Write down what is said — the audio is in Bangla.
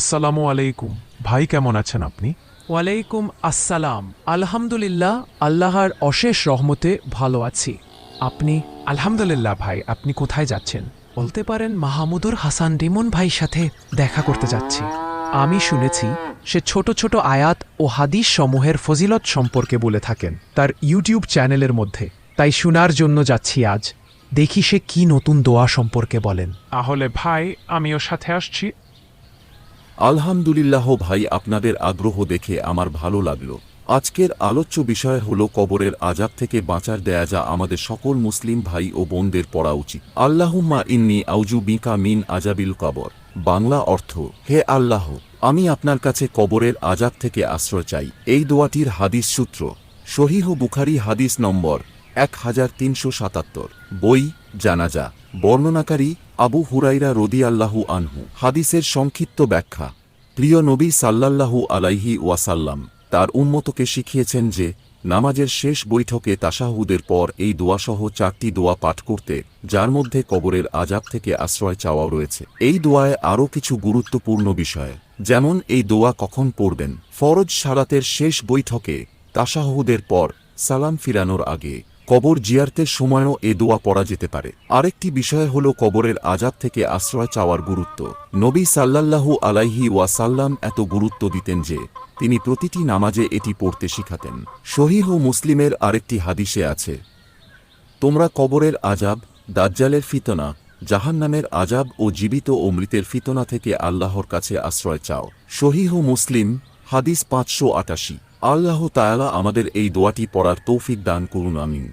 আসসালামু আলাইকুম। ভাই কেমন আছেন আপনি? ওয়ালাইকুম আসসালাম। আলহামদুলিল্লাহ আল্লাহর অশেষ রহমতে ভালো আছি। আপনি? আলহামদুলিল্লাহ ভাই আপনি কোথায় যাচ্ছেন? বলতে পারেন মাহমুদুর হাসান রিমন ভাইয়ের সাথে দেখা করতে যাচ্ছি। আমি শুনেছি সে ছোট ছোট আয়াত ও হাদিস সমূহের ফজিলত সম্পর্কে বলে থাকেন তার ইউটিউব চ্যানেলের মধ্যে। তাই শোনার জন্য যাচ্ছি আজ। দেখি সে কি নতুন দোয়া সম্পর্কে বলেন। তাহলে ভাই আমিও সাথে আসছি। আলহামদুলিল্লাহ ভাই, আপনাদের আগ্রহ দেখে আমার ভালো লাগল। আজকের আলোচ্য বিষয় হল কবরের আজাব থেকে বাঁচার দেয়া যা আমাদের সকল মুসলিম ভাই ও বোনদের পড়া উচিত। আল্লাহুম্মা ইন্নি আউজু বিকা মিন আজাবিল কবর। বাংলা অর্থ, হে আল্লাহ, আমি আপনার কাছে কবরের আজাব থেকে আশ্রয় চাই। এই দোয়াটির হাদিস সূত্র শহীহ বুখারি হাদিস নম্বর এক হাজার তিনশো সাতাত্তর। বই, জানাজা। বর্ণনাকারী আবু হুরাইরা রদিয়াল্লাহু আনহু, হাদিসের সংক্ষিপ্ত ব্যাখ্যা। প্রিয় নবী সাল্লাল্লাহু আলাইহি ওয়াসাল্লাম, তার উন্মতকে শিখিয়েছেন যে, নামাজের শেষ বৈঠকে তাশাহুদের পর এই দোয়াসহ চারটি দোয়া পাঠ করতে, যার মধ্যে কবরের আজাব থেকে আশ্রয় চাওয়া রয়েছে। এই দোয়ায় আরও কিছু গুরুত্বপূর্ণ বিষয়, যেমন এই দোয়া কখন পড়বেন, ফরজ সালাতের শেষ বৈঠকে তাশাহুদের পর সালাম ফিরানোর আগে। কবর জিয়ারতের সময়ও এ দোয়া পড়া যেতে পারে। আরেকটি বিষয় হল কবরের আজাব থেকে আশ্রয় চাওয়ার গুরুত্ব। নবী সাল্লাল্লাহু আলাইহি ওয়াসাল্লাম এত গুরুত্ব দিতেন যে, তিনি প্রতিটি নামাজে এটি পড়তে শিখাতেন। শহীহ মুসলিমের আরেকটি হাদিসে আছে, তোমরা কবরের আজাব, দাজ্জালের ফিতনা, জাহান্নামের আজাব ও জীবিত ও মৃতের ফিতনা থেকে আল্লাহর কাছে আশ্রয় চাও। শহীহ মুসলিম, হাদিস পাঁচশো আটাশি। আল্লাহ তায়ালা আমাদের এই দোয়াটি পড়ার তৌফিক দান করুন আমিন।